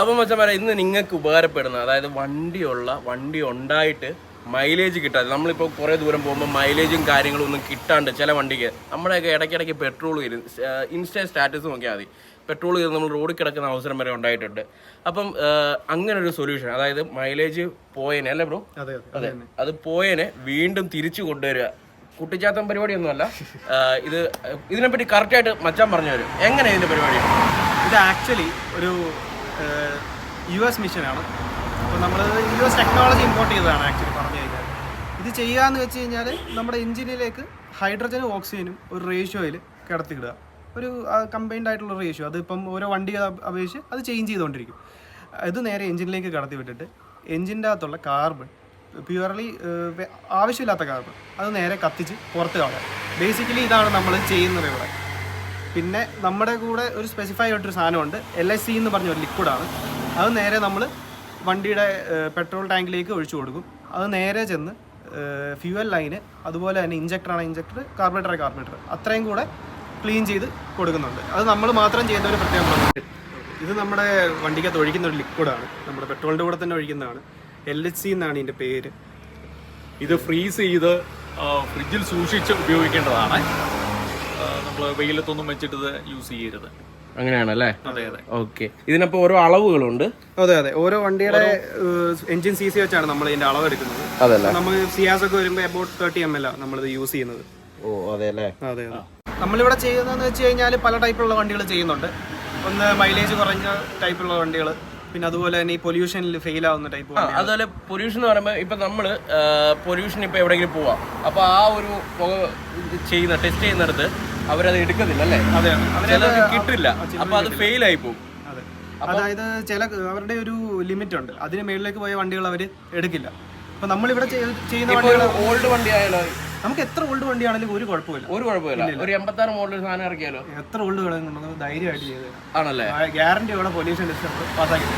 അപ്പം മച്ചന്മാരെ ഇന്ന് നിങ്ങൾക്ക് ഉപകാരപ്പെടുന്ന അതായത് വണ്ടിയുള്ള വണ്ടി ഉണ്ടായിട്ട് മൈലേജ് കിട്ടാതെ നമ്മളിപ്പോൾ കുറേ ദൂരം പോകുമ്പോൾ മൈലേജും കാര്യങ്ങളും ഒന്നും കിട്ടാണ്ട് ചില വണ്ടിക്ക് നമ്മുടെയൊക്കെ ഇടയ്ക്കിടയ്ക്ക് പെട്രോൾ ഇരുന്ന് ഇൻസ്റ്റൻ സ്റ്റാറ്റസ് നോക്കിയാൽ മതി. പെട്രോൾ ഇരുന്ന് നമ്മൾ റോഡിൽ കിടക്കുന്ന അവസരം വരെ ഉണ്ടായിട്ടുണ്ട്. അപ്പം അങ്ങനെ ഒരു സൊല്യൂഷൻ അതായത് മൈലേജ് പോയനെ അല്ലേ ബ്രോ അതെ അതെ അത്. പോയനെ വീണ്ടും തിരിച്ചു കൊണ്ടുവരിക. കുട്ടിച്ചാത്തം പരിപാടിയൊന്നുമല്ല. ഇത് ഇതിനെപ്പറ്റി കറക്റ്റായിട്ട് മച്ചാൻ പറഞ്ഞു തരും. എങ്ങനെ ഇതിന്റെ പരിപാടി? ഇത് ആക്ച്വലി ഒരു യു എസ് മിഷനാണ്. അപ്പോൾ നമ്മൾ യു എസ് ടെക്നോളജി ഇമ്പോർട്ട് ചെയ്തതാണ് ആക്ച്വലി പറഞ്ഞു കഴിഞ്ഞാൽ ഇത് ചെയ്യാന്ന് വെച്ച് കഴിഞ്ഞാൽ നമ്മുടെ എഞ്ചിനിലേക്ക് ഹൈഡ്രജനും ഓക്സിജനും ഒരു റേഷ്യോയിൽ കിടത്തിയിടുക. ഒരു കമ്പൈൻഡ് ആയിട്ടുള്ള റേഷ്യോ. അതിപ്പം ഓരോ വണ്ടി അപേക്ഷിച്ച് അത് ചേഞ്ച് ചെയ്തുകൊണ്ടിരിക്കും ഇത് നേരെ എഞ്ചിനിലേക്ക് കടത്തി വിട്ടിട്ട് എഞ്ചിന്റെ അകത്തുള്ള കാർബൺ പ്യുവർലി ആവശ്യമില്ലാത്ത കാർബൺ അത് നേരെ കത്തിച്ച് പുറത്ത് കളയാം ബേസിക്കലി ഇതാണ് നമ്മൾ ചെയ്യുന്നത് ഇവിടെ. പിന്നെ നമ്മുടെ കൂടെ ഒരു സ്പെസിഫൈ ആയിട്ടൊരു സാധനമുണ്ട്. എൽ എസ് സി എന്ന് പറഞ്ഞ ഒരു ലിക്വിഡാണ് അത് നേരെ നമ്മൾ വണ്ടിയുടെ പെട്രോൾ ടാങ്കിലേക്ക് ഒഴിച്ചു കൊടുക്കും. അത് നേരെ ചെന്ന് ഫ്യൂവൽ ലൈന് അതുപോലെ തന്നെ ഇഞ്ചക്ടറാണ് ഇഞ്ചക്ടർ കാർബറേറ്റർ കാർബറേറ്റർ അത്രയും കൂടെ ക്ലീൻ ചെയ്ത് കൊടുക്കുന്നുണ്ട്. അത് നമ്മൾ മാത്രം ചെയ്യുന്ന ഒരു പ്രത്യേക ഇത് നമ്മുടെ വണ്ടിക്കകത്ത് ഒഴിക്കുന്ന ഒരു ലിക്വിഡാണ് നമ്മുടെ പെട്രോളിന്റെ കൂടെ തന്നെ ഒഴിക്കുന്നതാണ്. എൽ എച്ച് സി എന്നാണ് ഇതിന്റെ പേര്. ഇത് ഫ്രീസ് ചെയ്ത് ഫ്രിഡ്ജിൽ സൂക്ഷിച്ച് ഉപയോഗിക്കേണ്ടതാണ്. നമ്മൾ വെയിലത്തൊന്നും വെച്ചിട്ട് യൂസ് ചെയ്യരുത്. അങ്ങനെയാണല്ലേ? അതെ അതെ. ഓക്കെ. ഇതിനപ്പോ ഓരോ അളവുകളുണ്ട്. അതെ അതെ. ഓരോ വണ്ടിയുടെ എഞ്ചിൻ സി സി വെച്ചാണ് നമ്മൾ ഇതിന്റെ അളവ് എടുക്കുന്നത്. അതല്ലേ? നമ്മൾ സിയാസ് ഒക്കെ വരുമ്പോൾ അബൌട്ട് തേർട്ടി എം എൽ ആണ് നമ്മളിത് യൂസ് ചെയ്യുന്നത്. ഓ അതെ അല്ലേ അതെ. അതെ നമ്മളിവിടെ ചെയ്യുന്നതെന്ന് വെച്ച് കഴിഞ്ഞാൽ പല ടൈപ്പുള്ള വണ്ടികൾ ചെയ്യുന്നുണ്ട്. ഒന്ന് മൈലേജ് കുറഞ്ഞ ടൈപ്പുള്ള വണ്ടികൾ പിന്നെ അതുപോലെ തന്നെ ഈ പൊല്യൂഷനിൽ ഫെയിൽ ആവുന്ന ടൈപ്പ് അതുപോലെ പൊല്യൂഷൻ എന്ന് പറയുമ്പോൾ ഇപ്പൊ നമ്മൾ പൊല്യൂഷൻ ഇപ്പൊ എവിടെയെങ്കിലും പോവാം. അപ്പൊ ആ ഒരു പുക ചെയ്യുന്ന ടെസ്റ്റ് ചെയ്യുന്നിടത്ത് അവരത് എടുക്കുന്നില്ല അല്ലേ? അതെ ചിലർക്ക് കിട്ടില്ല. അപ്പൊ അത് ഫെയിൽ ആയി പോകും അതെ. അതായത് ചില അവരുടെ ഒരു ലിമിറ്റ് ഉണ്ട്. അതിന് മേളിലേക്ക് പോയ വണ്ടികൾ അവർ എടുക്കില്ല. അപ്പൊ നമ്മളിവിടെ ചെയ്യ- ചെയ്യുന്ന ഇപ്പൊ വണ്ടികൾ ഓൾഡ് വണ്ടി ആയാലോ? നമുക്ക് എത്ര ഓൾഡ് വണ്ടിയാണെങ്കിലും ഒരു കുഴപ്പമില്ല. ഒരു കുഴപ്പമില്ല. ഒരു എൺപത്താറ് മോഡൽ സാധനം ഇറക്കിയാലോ? എത്ര ഓൾഡ് കളയുന്നുണ്ടെന്ന് ധൈര്യമായിട്ട് ചെയ്ത് ആണല്ലേ? ഗ്യാരണ്ടിയോടെ പൊല്യൂഷൻ ലിസ്റ്റ് പാസ്സാക്കി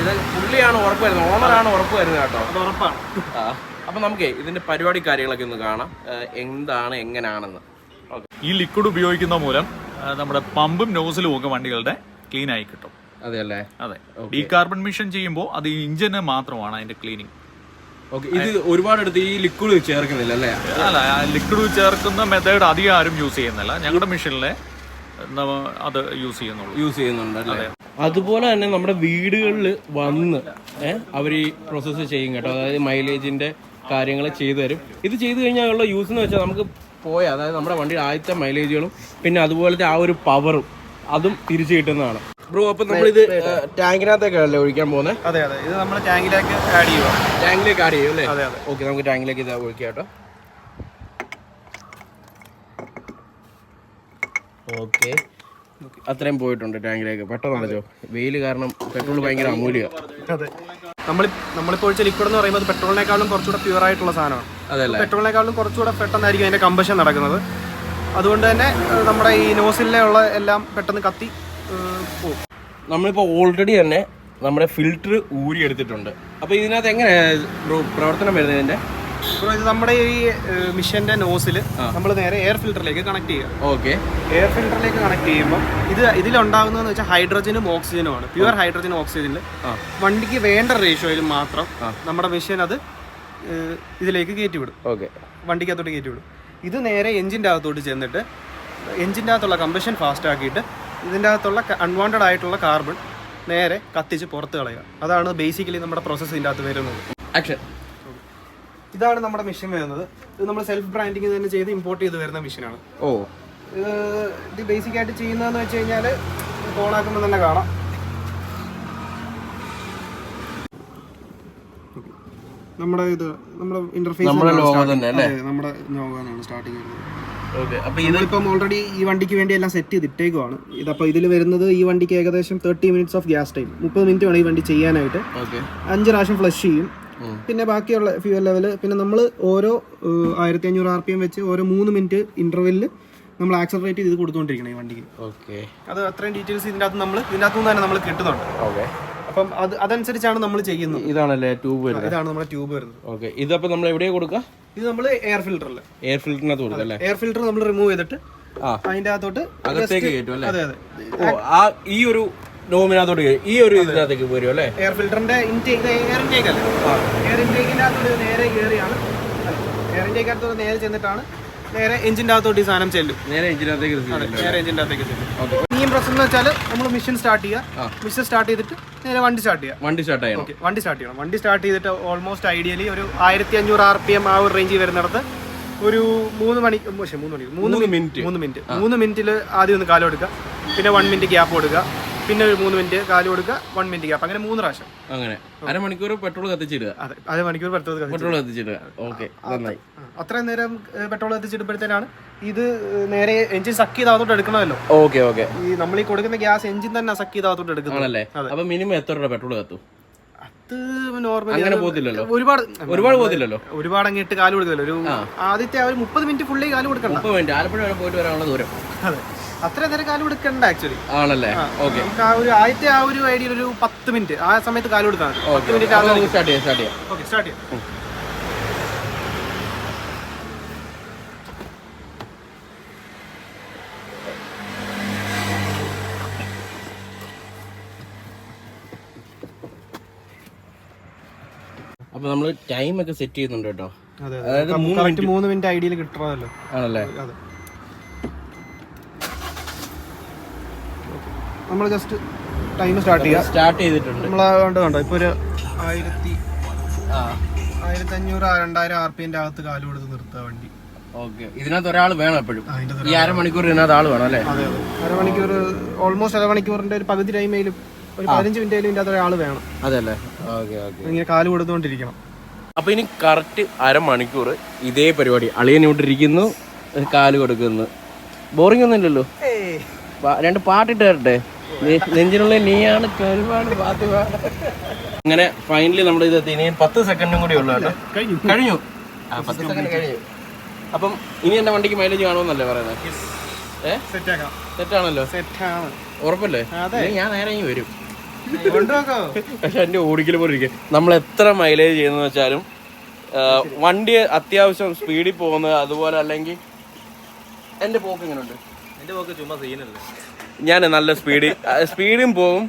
ഇത് പുള്ളിയാണ് ഉറപ്പ് വരുന്നത് ഓണറാണ് ഉറപ്പ് വരുന്നത് കേട്ടോ. അത് ഉറപ്പാണ്. അപ്പൊ നമുക്കേ ഇതിന്റെ പരിപാടി കാര്യങ്ങളൊക്കെ ഒന്ന് കാണാം. എന്താണ് എങ്ങനെയാണെന്ന് ഓക്കെ. ഈ ലിക്വിഡ് ഉപയോഗിക്കുന്ന മൂലം നമ്മുടെ പമ്പും നോസിലും ഒക്കെ വണ്ടികളുടെ ക്ലീൻ ആയി കിട്ടും. അതെ അല്ലേ അതെ. ഡീകാർബൺ മിഷൻ ചെയ്യുമ്പോൾ അത് ഇഞ്ചിന് മാത്രമാണ് അതിന്റെ ക്ലീനിങ് ഓക്കെ ഇത് ഒരുപാട് എടുത്ത് ഈ ലിക്വിഡ് ചേർക്കുന്നില്ല അല്ലേ? അല്ല ലിക്വിഡ് ചേർക്കുന്ന മെത്തേഡ് അധികം ആരും യൂസ് ചെയ്യുന്നില്ല. ഞങ്ങളുടെ മെഷീനിലെ അത് യൂസ് ചെയ്യുന്നുള്ളൂ. യൂസ് ചെയ്യുന്നുണ്ട് അല്ലേ? അതുപോലെ തന്നെ നമ്മുടെ വീടുകളിൽ വന്ന് അവർ ഈ പ്രോസസ്സ് ചെയ്യും കേട്ടോ. അതായത് മൈലേജിന്റെ കാര്യങ്ങൾ ചെയ്തു തരും. ഇത് ചെയ്തു കഴിഞ്ഞാൽ ഉള്ള യൂസ് എന്ന് വെച്ചാൽ നമുക്ക് പോയ അതായത് നമ്മുടെ വണ്ടിയുടെ ആദ്യത്തെ മൈലേജുകളും പിന്നെ അതുപോലത്തെ ആ ഒരു പവറും അതും തിരിച്ചു കിട്ടുന്നതാണ്. ബ്രോ അപ്പൊ നമ്മളിത് ടാങ്കിനകത്തേക്കല്ലേ ഒഴിക്കാൻ പോകുന്നത് അതെ അതെ. ഇത് നമ്മൾ ടാങ്കിലേക്ക് ആഡ് ചെയ്യുക ടാങ്കിലേക്ക് ആഡ് ചെയ്യും അല്ലേ? അതെ അതെ. ഓക്കെ നമുക്ക് ടാങ്കിലേക്ക് ഇത് ഒഴിക്കാം കേട്ടോ. ഓക്കെ അത്രയും പോയിട്ടുണ്ട് ടാങ്കിലേക്ക്. പെട്ടെന്നല്ലോ വെയിൽ കാരണം പെട്രോൾ ഭയങ്കര അമൂല്യ. അതെ. നമ്മൾ നമ്മളിപ്പോൾ ഒഴിച്ച ലിക്വിഡ് എന്ന് പറയുമ്പോൾ പെട്രോളിനേക്കാളും കുറച്ചുകൂടെ പ്യൂർ ആയിട്ടുള്ള സാധനമാണ്. അതല്ലേ പെട്രോളിനേക്കാളും കുറച്ചുകൂടെ പെട്ടെന്നായിരിക്കും അതിന്റെ കമ്പഷൻ നടക്കുന്നത്. അതുകൊണ്ട് തന്നെ നമ്മുടെ ഈ നോസിലെ ഉള്ള എല്ലാം പെട്ടെന്ന് കത്തി പോകും നമ്മളിപ്പോൾ ഓൾറെഡി തന്നെ നമ്മുടെ ഫിൽറ്റർ ഊരി എടുത്തിട്ടുണ്ട് അപ്പോൾ ഇതിനകത്ത് എങ്ങനെ പ്രവർത്തനം വരുന്നത് ഇതിന്റെ അപ്പോൾ ഇത് നമ്മുടെ ഈ മിഷന്റെ നോസിൽ നമ്മൾ നേരെ എയർ ഫിൽറ്ററിലേക്ക് കണക്ട് ചെയ്യുക. ഓക്കെ എയർ ഫിൽറ്ററിലേക്ക് കണക്ട് ചെയ്യുമ്പോൾ ഇത് ഇതിലുണ്ടാകുന്നതെന്ന് വെച്ചാൽ ഹൈഡ്രജനും ഓക്സിജനും ആണ് പ്യുവർ ഹൈഡ്രജനും ഓക്സിജനിൽ വണ്ടിക്ക് വേണ്ട റേഷ്യോയിൽ മാത്രം നമ്മുടെ മിഷൻ അത് ഇതിലേക്ക് കയറ്റി വിടും ഓക്കെ വണ്ടിക്കകത്തോട്ട് കയറ്റി വിടും ഇത് നേരെ എഞ്ചിന്റെ അകത്തോട്ട് ചെന്നിട്ട് എഞ്ചിന്റെ അകത്തുള്ള കമ്പഷൻ ഫാസ്റ്റ് ആക്കിയിട്ട് ഇതിന്റെ അകത്തുള്ള അൺവാണ്ടഡ് ആയിട്ടുള്ള കാർബൺ നേരെ കത്തിച്ച് പുറത്ത് കളയുക. അതാണ് ബേസിക്കലി നമ്മുടെ പ്രോസസ്സ് ഇതിന്റെ അകത്ത് വരുന്നത്. ആക്ഷൻ ഇതാണ് നമ്മുടെ മെഷീൻ വരുന്നത്. ഇത് നമ്മൾ സെൽഫ് ബ്രാൻഡിങ് തന്നെ ചെയ്ത് ഇമ്പോർട്ട് ചെയ്ത് വരുന്ന മെഷീനാണ് ഓ. ഇത് ബേസിക് ആയിട്ട് ചെയ്യുന്നതെന്ന് വെച്ച് കഴിഞ്ഞാൽ ഓണാക്കുമ്പോൾ തന്നെ കാണാം. നമ്മുടെ ഇത് നമ്മുടെ ഇന്റർഫേസ് നമ്മുടെ ലോഗോ തന്നെ അല്ലേ? നമ്മുടെ ലോഗോനാണ് സ്റ്റാർട്ടിങ് വരുന്നത്. നമ്മളിപ്പം ഓൾറെഡി ഈ വണ്ടിക്ക് വേണ്ടി എല്ലാം സെറ്റ് ചെയ്തിട്ടേക്കുവാണ്. ഇതപ്പോൾ ഇതിൽ വരുന്നത് ഈ വണ്ടിക്ക് ഏകദേശം thirty minutes of gas time മുപ്പത് മിനിറ്റ് വേണം ഈ വണ്ടി ചെയ്യാനായിട്ട്. അഞ്ച് പ്രാവശ്യം ഫ്ലഷ് ചെയ്യും. പിന്നെ ബാക്കിയുള്ള ഫ്യൂവൽ ലെവൽ പിന്നെ നമ്മൾ ഓരോ ആയിരത്തി അഞ്ഞൂറ് ആർ പി എം വെച്ച് ഓരോ മൂന്ന് മിനിറ്റ് ഇന്റർവെല്ലിൽ നമ്മൾ ആക്സലറേറ്റ് ചെയ്ത് കൊടുത്തുകൊണ്ടിരിക്കണം ഈ വണ്ടിക്ക്. ഓക്കെ അത് അത്രയും ഡീറ്റെയിൽസ് ഇതിന്റെ അകത്ത് നമ്മൾ ഇതിന്റെ അകത്ത് നിന്ന് തന്നെ നമ്മൾ കിട്ടുന്നുണ്ട്. ഓക്കെ അപ്പം അത് അതനുസരിച്ചാണ് നമ്മൾ ചെയ്യുന്നത്. ഇതാണല്ലേ ട്യൂബ് വരുന്നത്? ഇതാണ് നമ്മുടെ ട്യൂബ് വരുന്നത്. ഓക്കെ ഇതപ്പോൾ നമ്മൾ എവിടെയാണ് കൊടുക്കുക? ഇത് നമ്മൾ എയർ ഫിൽറ്ററിൽ എയർ ഫിൽറ്ററിനകത്ത് കൊടുക്കുക അല്ലേ എയർ ഫിൽറ്റർ നമ്മൾ റിമൂവ് ചെയ്തിട്ട് ആ. അതിന്റെ അകത്തോട്ട് അകത്തേക്ക് കയറ്റും അല്ലേ? അതെ അതെ. ഓ ആ ഈ ഒരു ഡോമിനകത്തോട്ട് കയറി. ഈ ഒരു ഇതിനകത്തേക്ക് വരും അല്ലേ? എയർ ഫിൽറ്ററിന്റെ ഇൻടേക്ക് എയർ ഇൻടേക്ക് അല്ലേ? എയർ ഇൻടേക്കിന്റെ അകത്തോട്ട് നേരെ കയറിയാണ് എയർ ഇൻടേക്കിനകത്തോട്ട് നേരെ ചെന്നിട്ടാണ് നേരെ എഞ്ചിന്റെ അകത്തോട്ട് ഈ സാധനം ചെല്ലും. നേരെ എഞ്ചിനകത്തേക്ക് അതെ നേരെ എഞ്ചിന്റെ അകത്തേക്ക് ചെല്ലും. ഇനിയും പ്രശ്നം എന്ന് വെച്ചാൽ നമ്മൾ മിഷൻ സ്റ്റാർട്ട് ചെയ്യുക മിഷൻ സ്റ്റാർട്ട് ചെയ്തിട്ട് നേരെ വണ്ടി സ്റ്റാർട്ട് ചെയ്യുക വണ്ടി സ്റ്റാർട്ട് ചെയ്യണം. ഓക്കെ വണ്ടി സ്റ്റാർട്ട് ചെയ്യണം. വണ്ടി സ്റ്റാർട്ട് ചെയ്തിട്ട് ഓൾമോസ്റ്റ് ഐഡിയലി ഒരു ആയിരത്തി അഞ്ഞൂറ് ആർ പി എം ആ ഒരു റേഞ്ചിൽ വരുന്നിടത്ത് ഒരു മൂന്ന് മണി പക്ഷേ മൂന്ന് മണി മൂന്ന് മിനിറ്റ് മൂന്ന് മിനിറ്റ്. മൂന്ന് മിനിറ്റിൽ ആദ്യം ഒന്ന് കാലം എടുക്കുക. പിന്നെ വൺ മിനിറ്റ് ഗ്യാപ്പ് കൊടുക്കുക. പിന്നെ ഒരു മൂന്ന് മിനിറ്റ് കാൽ കൊടുക്കുക വൺ മിനിറ്റ് ഗ്യാപ്പ് അങ്ങനെ മൂന്ന് പ്രാവശ്യം. അങ്ങനെ. അരമണിക്കൂർ പെട്രോൾ കത്തിച്ചിടുക. അതെ അത് മണിക്കൂർ പറ്റത്തത് കത്തിച്ച്. പെട്രോൾ കത്തിച്ചിടുക. ഓക്കെ നന്നായി. അത്രയും നേരം പെട്രോൾ കത്തിച്ചിടുമ്പോഴത്തേനാണ് ഇത് നേരെ എഞ്ചിൻ സക്ക് ചെയ്ത് അകത്തോട്ട് എടുക്കണമല്ലോ. Okay okay. ഈ നമ്മൾ ഈ കൊടുക്കുന്ന ഗ്യാസ് എഞ്ചിൻ തന്നെ സക്ക് ചെയ്ത് അകത്തോട്ട് അല്ലേ അപ്പൊ മിനിമം എത്ര രൂപ പെട്രോൾ കത്തും? അത് അങ്ങനെ പോകത്തില്ലല്ലോ. ഒരുപാട് ഒരുപാട് പോകത്തില്ലല്ലോ. ഒരുപാട് അങ്ങിട്ട് കാൽ കൊടുക്കല്ലോ ഒരു ആദ്യത്തെ ആ ഒരു മുപ്പത് മിനിറ്റ് ഫുള്ളി കാൽ കൊടുക്കണം മുപ്പത് മിനിറ്റ്. ആലപ്പുഴ വരെ പോയിട്ട് വരാനുള്ള ദൂരം. അതെ. അത്രയും നേരം കാൽ കൊടുക്കണ്ട ആക്ച്വലി ആണല്ലേ? ഓക്കെ. ആ ഒരു ആദ്യത്തെ ആ ഒരു ഐഡിയയിൽ ഒരു പത്ത് മിനിറ്റ്. ആ സമയത്ത് കാൽ കൊടുത്താൽ മതി. പത്ത് മിനിറ്റ് സ്റ്റാർട്ട് ചെയ്യാം സ്റ്റാർട്ട് ചെയ്യാം. ഓക്കെ സ്റ്റാർട്ട് ചെയ്യാം. അപ്പൊ നമ്മൾ ടൈം ഒക്കെ സെറ്റ് ചെയ്യുന്നുണ്ട് കേട്ടോ. അതെ അതായത് മൂന്ന് മിനിറ്റ് ഐഡിയയിൽ കിട്ടണമല്ലോ ആണല്ലേ? നമ്മൾ ജസ്റ്റ് ടൈം സ്റ്റാർട്ട് ചെയ്യാം. സ്റ്റാർട്ട് ചെയ്തിട്ടുണ്ട്. നമ്മൾ കണ്ടോ കണ്ടോ? ഇപ്പൊ ഒരു ആയിരത്തി ആയിരത്തി അഞ്ഞൂറ് രണ്ടായിരം ആർ പി എന്റെ അകത്ത് കാൽ കൊടുത്ത് നിർത്തുക വണ്ടി. ഓക്കെ ഇതിനകത്ത് ഒരാൾ വേണം എപ്പോഴും. ഈ അരമണിക്കൂർ ഇതിനകത്ത് ആൾ വേണം അല്ലേ? അരമണിക്കൂർ ഓൾമോസ്റ്റ് അരമണിക്കൂറിന്റെ ഒരു പകുതി ടൈമേലും ഒരു പതിനഞ്ച് മിനിറ്റ് ഇതിന്റെ അകത്ത് ഒരാൾ വേണം. അതല്ലേ? Okay okay. ഇങ്ങനെ കാൽ കൊടുത്തുകൊണ്ടിരിക്കണം അപ്പൊ ഇനി കറക്റ്റ് അരമണിക്കൂർ ഇതേ പരിപാടി. അളിയൻ ഇവിടെ ഇരിക്കുന്നു കാൽ കൊടുക്കുന്നു. ബോറിംഗ് ഒന്നും ഇല്ലല്ലോ. രണ്ട് പാട്ടിട്ട് തരട്ടെ നെഞ്ചിനുള്ള നീയാണ് അങ്ങനെ ഫൈനലി നമ്മുടെ ഇത് എത്തി. ഇനി പത്ത് സെക്കൻഡും കൂടി ഉള്ളു കേട്ടോ. കഴിഞ്ഞു. കഴിഞ്ഞു. ആ പത്ത് സെക്കൻഡ് കഴിഞ്ഞു. അപ്പം ഇനി എന്റെ വണ്ടിക്ക് മൈലേജ് കാണുമെന്നല്ലേ പറയുന്നത്? ഏ? സെറ്റ് ആക്കാം. തെറ്റാണല്ലോ സെറ്റ് ആണ്. ഉറപ്പല്ലേ? ഞാൻ നേരെ വരും. പക്ഷെ എന്റെ ഓടിക്കൽ പോലെ ഇരിക്കും. നമ്മൾ എത്ര മൈലേജ് ചെയ്യുന്ന വെച്ചാലും വണ്ടി അത്യാവശ്യം സ്പീഡിൽ പോകുന്നത് അതുപോലെ അല്ലെങ്കിൽ എന്റെ പോക്ക് എങ്ങനെയുണ്ട് എന്റെ പോക്ക് ചുമ്മാ സീനല്ലേ ഞാൻ നല്ല സ്പീഡിൽ സ്പീഡും പോകും.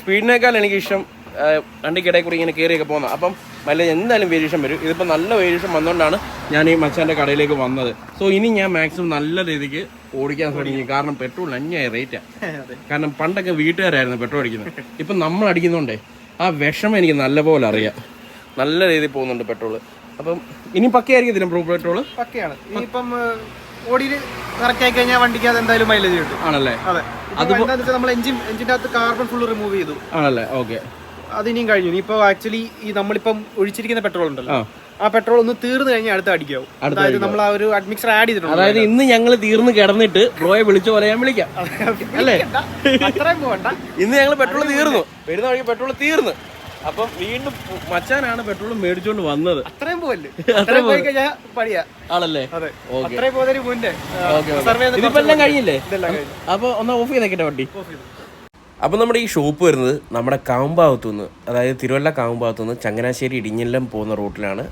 സ്പീഡിനേക്കാൾ എനിക്ക് ഇഷ്ടം ആ, വണ്ടിക്കിടയിൽ കൂടി ഇങ്ങനെ കയറിയൊക്കെ പോകുന്നത് അപ്പം മൈലേജ് എന്തായാലും വേരിയേഷൻ വരും. ഇതിപ്പോൾ നല്ല വേരിയേഷൻ വന്നുകൊണ്ടാണ് ഞാൻ ഈ മച്ചാന്റെ കടയിലേക്ക് വന്നത്. സോ ഇനി ഞാൻ മാക്സിമം നല്ല രീതിക്ക് ഓടിക്കാൻ ശ്രമിക്കും. കാരണം പെട്രോൾ അന്യായ റേറ്റാണ് കാരണം പണ്ടൊക്കെ വീട്ടുകാരായിരുന്നു പെട്രോൾ അടിക്കുന്നത് ഇപ്പം നമ്മൾ അടിക്കുന്നുണ്ടേ ആ വിഷമം എനിക്ക് നല്ലപോലെ അറിയാം. നല്ല രീതിയിൽ പോകുന്നുണ്ട് പെട്രോൾ അപ്പം ഇനി പക്കയായിരിക്കും ബ്രൂ പെട്രോൾ പക്കയാണ്. ഇപ്പം ഓടി കറക്റ്റ് ആയി കഴിഞ്ഞാൽ വണ്ടിക്ക് അത് എന്തായാലും മൈലേജ് കിട്ടും. ആണല്ലേ? അതെ. അതുപോലെ നമ്മൾ എഞ്ചിൻ എഞ്ചിന്റെ അകത്ത് കാർബൺ ഫുൾ റിമൂവ് ചെയ്തു. ആണല്ലേ? ഓക്കെ അത് ഇനിയും കഴിഞ്ഞു. ഇനിയിപ്പോ ആക്ച്വലി ഈ നമ്മളിപ്പം ഒഴിച്ചിരിക്കുന്ന പെട്രോൾ ഉണ്ടല്ലോ. ആ. പെട്രോൾ ഒന്ന് തീർന്നു കഴിഞ്ഞാൽ അടുത്ത അടിക്കാവും. അതായത് നമ്മൾ ആ ഒരു അഡ്മിക്സർ ആഡ് ചെയ്തിട്ടുണ്ട്. അതായത് ഇന്ന് ഞങ്ങൾ തീർന്ന് കിടന്നിട്ട് ബ്രോയെ വിളിച്ചു പോലെ ഞാൻ വിളിക്കാം. അല്ലേ? അത്രയും പോകണ്ട ഇന്ന് ഞങ്ങൾ പെട്രോൾ തീർന്നു. വരുന്ന വഴി പെട്രോൾ തീർന്നു. അപ്പം വീണ്ടും മച്ചാനാണ് പെട്രോൾ മേടിച്ചോണ്ട് വന്നത്. അത്രയും പോവല്ലേ? അത്രയും പോയി കഴിഞ്ഞാൽ പണിയാ. ആണല്ലേ? അതെ. അത്രയും പോകുന്നതിന് മുന്നേ സർവേ ഇതിപ്പോ എല്ലാം കഴിഞ്ഞില്ലേ? അപ്പൊ ഒന്ന് ഓഫ് ചെയ്തേക്കട്ടെ വണ്ടി? അപ്പോൾ നമ്മുടെ ഈ ഷോപ്പ് വരുന്നത് നമ്മുടെ കാവുംഭാഗത്തു നിന്ന് അതായത് തിരുവല്ല കാവുംഭാഗത്തു നിന്ന് ചങ്ങനാശ്ശേരി ഇടിഞ്ഞെല്ലാം പോകുന്ന റൂട്ടിലാണ്